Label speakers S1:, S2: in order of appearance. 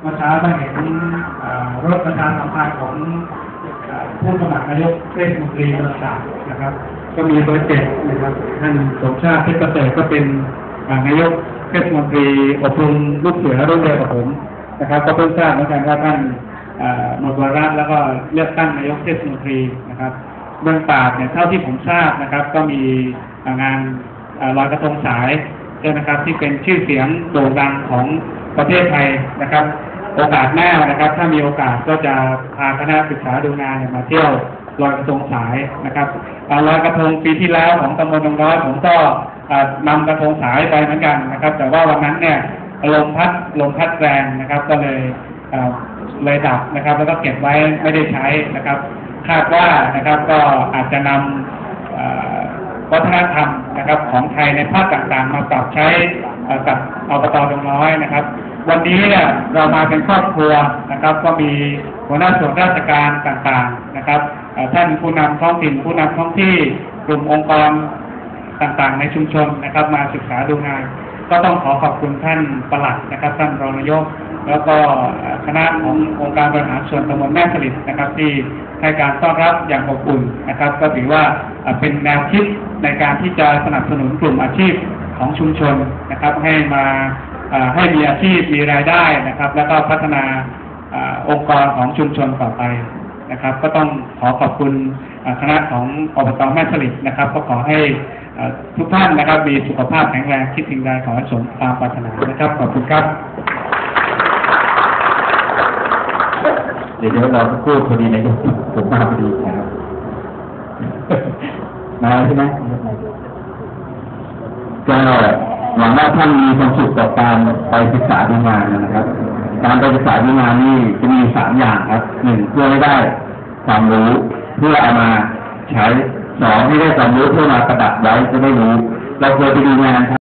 S1: เมื่อเช้าท่าเห็นรถประชาสัมพันธ์ของผู้สมัครนายกเทศมนตรีต่างๆนะครับ ก็มีเบอร์เจ็ดนะครับท่านสมชาติเพชรประเสริฐก็เป็นนายกเทศมนตรีอบรมลูกเสือรุ่นเดียวกับผมนะครับ ก็เพิ่งทราบเหมือนกันว่าท่านหมดวาระแล้วก็เลือกตั้งนายกเทศมนตรีนะครับเมืองปราบเนี่ยเท่าที่ผมทราบนะครับ ก็มีงานลอยกระทงสายใช่นะครับ ที่เป็นชื่อเสียงโด่งดังของประเทศไทยนะครับ โอกาสหน้านะครับ ถ้ามีโอกาสก็จะพาคณะศึกษาดูงานเนี่ยมาเที่ยวลอยกระทงสายนะครับลอยกระทงปีที่แล้วของตำบลนงน้อยผมก็อ่านำกระทงสายไปเหมือนกันนะครับ แต่ว่าวันนั้นเนี่ยลมพัดลมพัดแรงนะครับ ก็เลยเลยดับนะครับ แล้วก็เก็บไว้ไม่ได้ใช้นะครับ คาดว่านะครับก็อาจจะนำวัฒนธรรมนะครับของไทยในภาคต่างๆ มาปรับใช้เอ่อกับอบตดงน้อยนะครับ วันนี้เนี่ยเรามาเป็นครอบครัวนะครับ ก็มีหัวหน้าส่วนราชการต่างๆนะครับท่านผู้นำท้องถิ่นผู้นำท้องที่กลุ่มองค์กรต่างๆ ในชุมชนนะครับ มาศึกษาดูงาน ก็ต้องขอขอบคุณท่านประหลัดนะครับ ท่านรองนายก แล้วก็คณะขององค์การบริหารส่วนตำบลแม่สลิดนะครับ ที่ให้การต้อนรับอย่างอบอุ่นนะครับ ก็ถือว่าเป็นแนวคิดในการที่จะสนับสนุนกลุ่มอาชีพของชุมชนนะครับ ให้มา ให้มีอาชีพมีรายได้นะครับ แล้วก็พัฒนาเอ่อองค์กรของชุมชนต่อไปนะครับ ก็ต้องขอขอบคุณเอ่อคณะของอบตแม่สลิดนะครับ ก็ขอให้เอ่อทุกท่านนะครับ มีสุขภาพแข็งแรงคิดสิ่งใดขอให้สมความปรารถนานะครับ ขอบคุณครับ
S2: เดี๋ยวเดี๋ยวเราสักครู่พอดีนายกผมมาพอดีนะครับมาใช่ไหมก็ หวังว่าท่านมีความสุขกับการไปศึกษาดูงานนะครับ การไปศึกษาดูงานนี่จะมีสามอย่างครับหนึ่งเพื่อให้ได้ความรู้เพื่อเอามาใช้สองให้ได้ความรู้เพื่อมาประดับไว้จะได้รู้ เราเคยไปดูงานท